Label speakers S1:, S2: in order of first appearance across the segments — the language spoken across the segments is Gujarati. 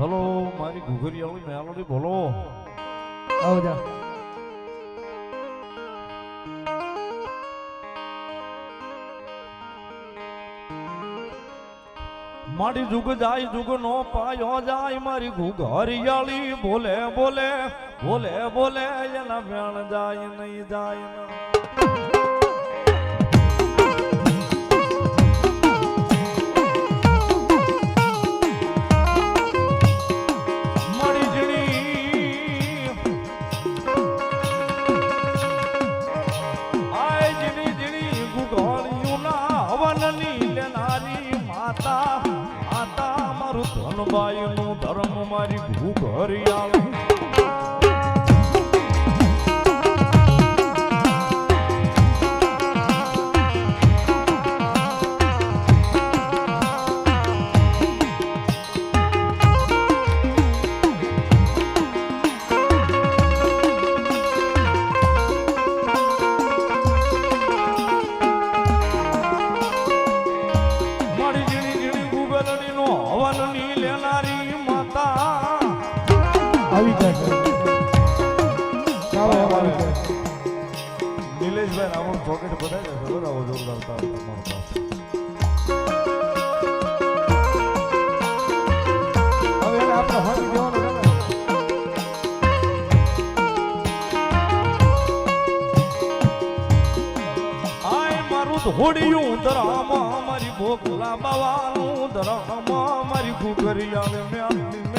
S1: હલો મારી ઘુઘરિયાળી મેલોડી બોલો.
S2: આવજા.
S1: મારી જુગ જાય જુગ નો પાયો જાય મારી ઘુઘરિયાળી બોલે બોલે બોલે બોલે એના વેણ જાય નહીં જાય. માતા માતા મારું ધનબાઈનું ધર્મ મારી ઘુઘરિયાળી
S2: આવી જાય આવી જાય
S1: નિલેશભાઈ રાવણ પોકેટ બધાય ને ખબર આવો જોરદાર તમારો બાપ.
S2: હવે એને આપણે હોઈ દેવાનું
S1: ધોડિયું ધરામાં મારી ભોગલા બાવાનું ધરામાં મારી ઘુઘરી આવે મ્યાલની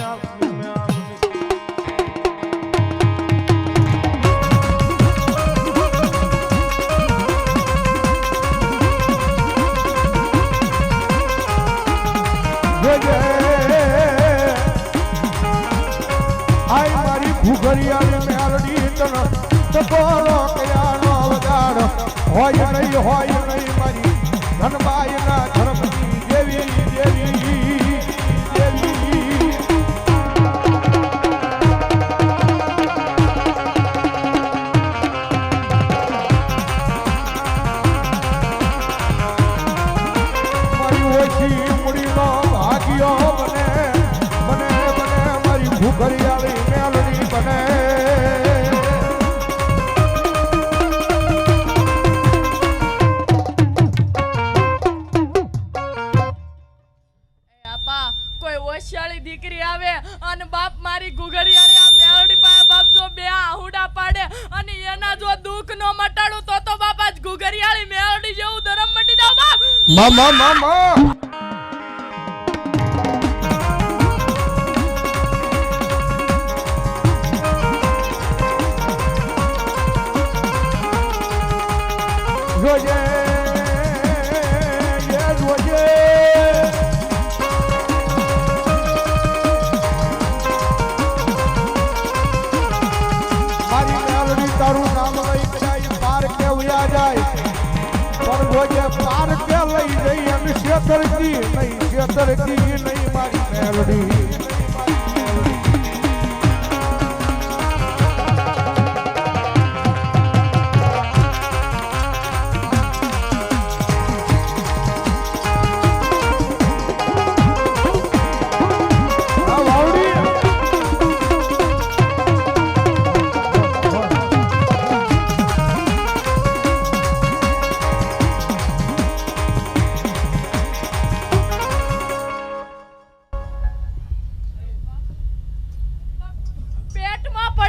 S2: આય મારી ઘુઘરિયાળી મેલડી તન તકોરો કયાનો અવતાર હોય નહીં હોય નહીં મારી ધનબાઈના ધર્મની મામા મામા જોજે, એ જોજે. મારી મેલડી તારું નામ લઈ જાય, પાર કે ઉયા જાય. પણ રોજે પાર લઈ જઈ એમ શેતરજી નહીં શેતરજી નહીં મારી મેલડી.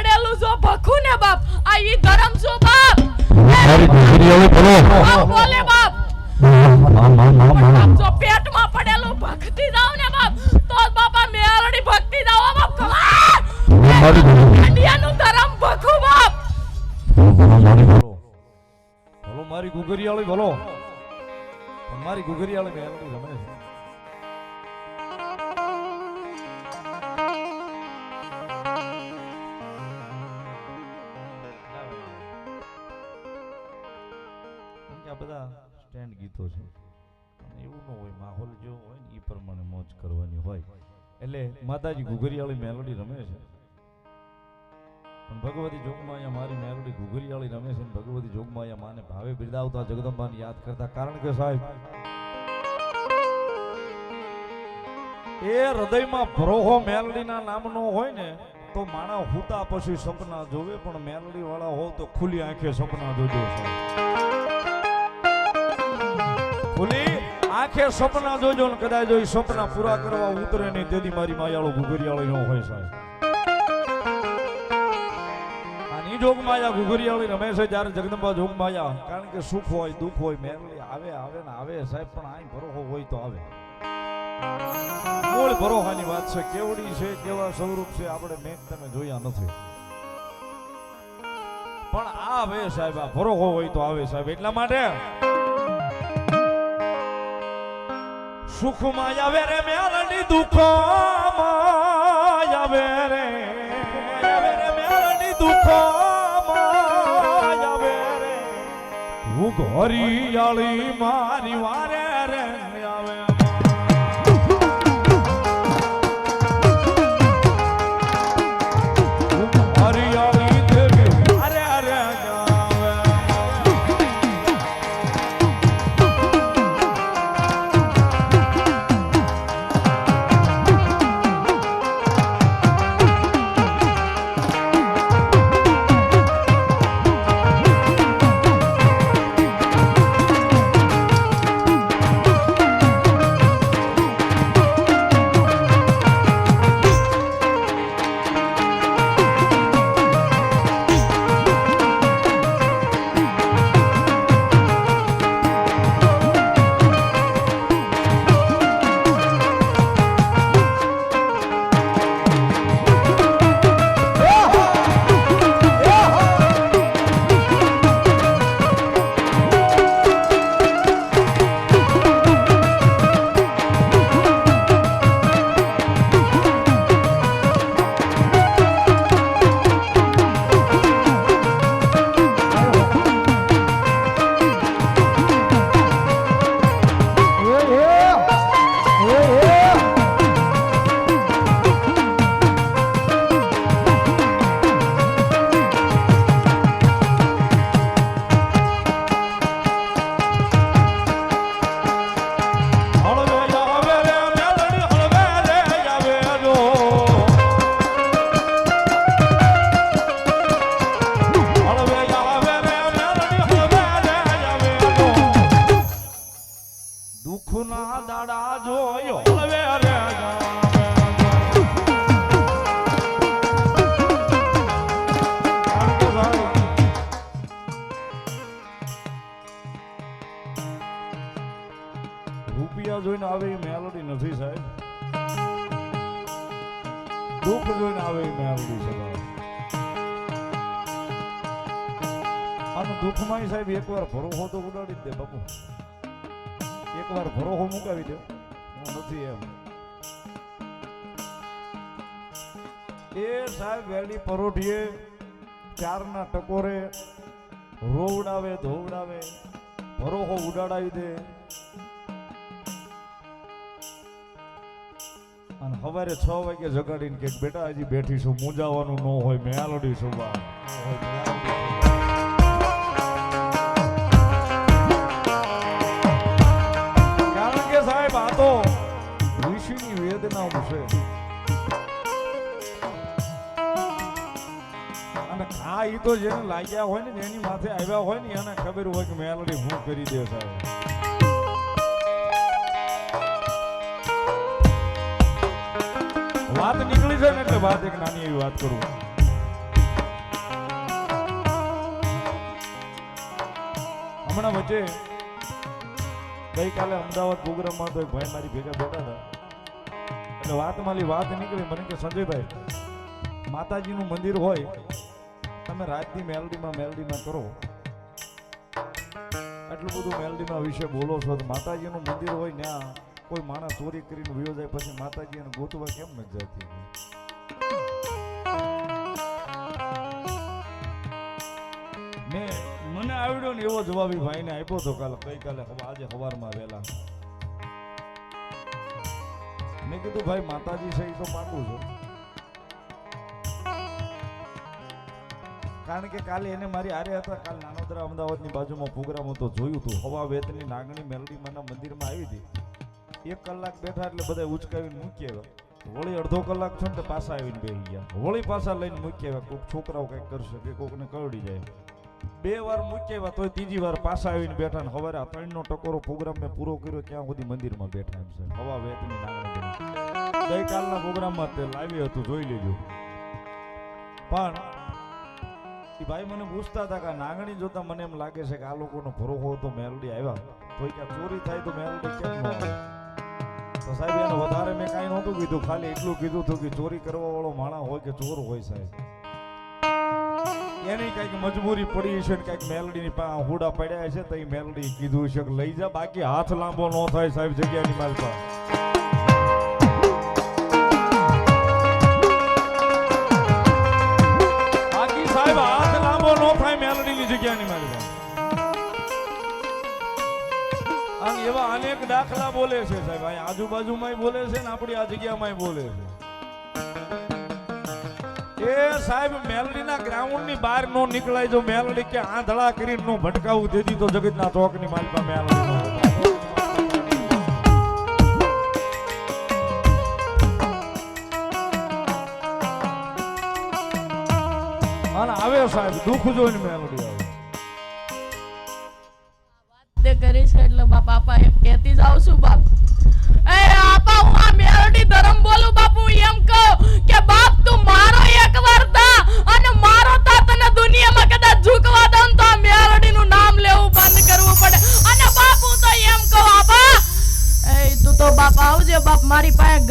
S3: પડેલું જો ભખું ને બાપ આ ઈ ધરમ જો બાપ.
S1: મારી ઘુઘરીયાળી બોલો.
S3: બોલે બાપ. જો પેટમાં પડેલું ભક્તિ દાવ ને બાપ તો બાપા મેરડી ભક્તિ દાવ બાપ.
S1: મારી ઘુઘરી-
S3: ધરમ ભખું બાપ.
S1: મારી બોલો. બોલો મારી ઘુઘરીયાળી બોલો. મારી ઘુઘરીયાળી મેરડી જમે છે. ગીતો છે. અને એવું ન હોય, માહોલ જેવો હોય ને, એ પ્રમાણે મોજ કરવાની હોય. એટલે માતાજી ઘુઘરીયાળી મેલોડી રમે છે. પણ ભગવતી જોગમાં અહીંયા મારી મેલોડી ઘુઘરીયાળી રમે છે ભગવતી જોગમાં અહીંયા માને ભાવે બિરદાવતા જગદંબાને યાદ કરતા. કારણ કે સાહેબ, એ હૃદયમાં ભરોહો મેલડીના નામનો હોય ને, તો માણા હુતા પછી સપના જોવે, પણ મેલડી વાળા હોવ તો ખુલ્લી આંખે સપના જોજો સાહેબ. ખુલ્લી આંખે સપના જોજો ને કદાચ જો સપના પૂરા કરવા ઉતરે નહીં, તેથી મારી માયાળો ગુગરિયાળી ન હોય સાહેબ. આની જોગમાયા ગુગરિયાળી રમે છે જ્યારે જગદંબા જોગમાયા કારણ કે સુખ હોય, દુઃખ હોય મેરલી આવે આવે ને આવે સાહેબ, પણ આઈ ભરોહો હોય તો આવે. મૂળ ભરોહાની વાત છે, કેવડી છે, કેવા સ્વરૂપ છે, આપણે મેં તમે જોયા નથી. પણ આવે સાહેબ, આ ભરોહો હોય તો આવે સાહેબ, એટલા માટે સુખમાં આવે રે મેલની દુઃખમાં આવે રે. મેલની દુઃખમાં આવે રે. હું ઘોરિયાળી મારી વારે જોઈને આવે એ મેલોડી નથી સાહેબ. દુઃખ જોઈને આવે એ મેલોડી છે. આનું દુઃખમાં સાહેબ એકવાર ભરોહો તો ઉડાડી જ દે બાપુ. એકવાર ભરોહો મુકાવી દે. હું નથી એમ. એ સાહેબ વેલી પરોઠીએ ચારના ટકોરે રોવડાવે ધોવડાવે ભરોહો ઉડાડાવી દે. સવારે છ વાગે જગાડીને કે, બેટા હજી બેઠી છું મૂંઝાવાનું ન હોય મેલોડી છું. કારણ કે સાહેબ, આ તો ઋષિની વેદના છે અને આ ઈ તો જેને લાગ્યા હોય ને, જેની માથે આવ્યા હોય ને, એને ખબર હોય કે મેલોડી હું કરી દે સાહેબ વાત નીકળી છે ને એટલે વાત એક નાની એવી વાત કરું. હમણાં વચ્ચે ગઈકાલે અમદાવાદ પ્રોગ્રામમાં તો એક ભાઈ મારી ભેગા બેઠા હતા. એટલે વાત મારી વાત નીકળી, મને કે સંજયભાઈ, માતાજીનું મંદિર હોય, તમે રાતની મેલડીમાં મેલડીમાં કરો. આટલું બધું મેલડીમાં વિશે બોલો છો. માતાજીનું મંદિર હોય ત્યાં કોઈ માણસ ચોરી કરીને વયો જાય પછી માતાજી એને ગોતવા કેમ નથી જતી મેં મને આવડ્યો ને એવો જવાબ ભાઈને આપ્યો હતો કાલે ગઈકાલે આજે સવારમાં વહેલા. મેં કીધું, ભાઈ, માતાજી છે એ તો પાકું છું. કારણ કે કાલે એને મારી આરે હતા, કાલ નાનોદરા અમદાવાદની બાજુમાં પ્રોગ્રામ હતો, જોયું હતું હવા વેતની નાગણી મેલડી માના મંદિરમાં એક કલાક બેઠા એટલે બધા ઉચકાવીને મૂકી આવ્યા. વળી અડધો કલાક છે ને તો પાછા આવીને બેસી ગયા. વળી પાછા લઈને મૂકી આવ્યા. કોઈક છોકરાઓ કંઈક કરશે કે કોકને કરડી જાય. બે વાર મૂકી આવ્યા તોય ત્રીજી વાર પાછા આવીને બેઠા ને સવારે આ ત્રણનો ટકોરો પ્રોગ્રામ મેં પૂરો કર્યો ક્યાં સુધી મંદિરમાં બેઠા એમ છે હવા વેતની નાગણી ગઈકાલના પ્રોગ્રામમાં તે લાવી હતું, જોઈ લેજો. પણ ઈ ભાઈ મને પૂછતા હતા કે નાગણી જોતા મને એમ લાગે છે કે આ લોકોનો ભરોહો તો મેલડી આવ્યા. તો ઈ ક્યાં ચોરી થાય તો મેલડી કેમ ન સાહેબ, એને વધારે મેં કાંઈ નહોતું કીધું. ખાલી એટલું કીધું હતું કે ચોરી કરવા વાળો માણસ હોય કે ચોર હોય સાહેબ. એની કંઈક મજબૂરી પડી છે ને કંઈક મેલડીની હુડા પડ્યા છે તો એ મેલડી કીધું છે લઈ જા, બાકી હાથ લાંબો ન થાય સાહેબ જગ્યાની માલ પાસે દાખલા બોલે છે સાહેબ. અહીં આજુબાજુમાં બોલે છે ને આપણી આ જગ્યામાં બોલે છે. એ સાહેબ, મેલડીના ગ્રાઉન્ડની બહાર નો નીકળાય જો મેલડી કે આંધળા કરીને નો ભટકાવું દેતી તો જગતના ચોકની માલિકા મેલડી નો અને આવે સાહેબ, દુઃખ જોઈને મેલડી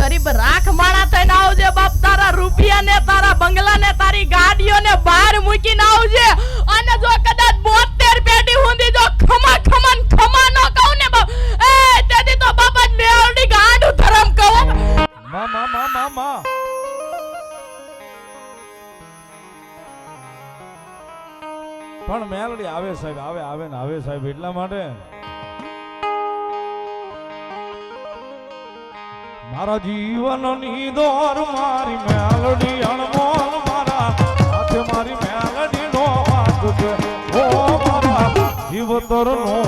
S3: ગરીબ રાખ માણા થઈને આવજે બાપ, તારા રૂપિયા ને તારા બંગલા ને તારી ગાડીઓ ને બહાર મૂકીને આવજે. અને જો કદાચ બોતેર પેટી હુંદી, જો ખમા ખમા ખમા ન કહું ને બાપ, એ, તેથી તો બાપા મેળડી ગાંડું ધરમ કહું.
S1: મા મા મા મા મા. પણ મેલડી આવે સાહેબ, આવે આવે ને, આવે સાહેબ, એટલા માટે? મારા જીવનની દોર મારી મેલડી અણમોલ મારા હાથે મારી મેલડી નો વાત છે. ઓ મારા જીવતર નો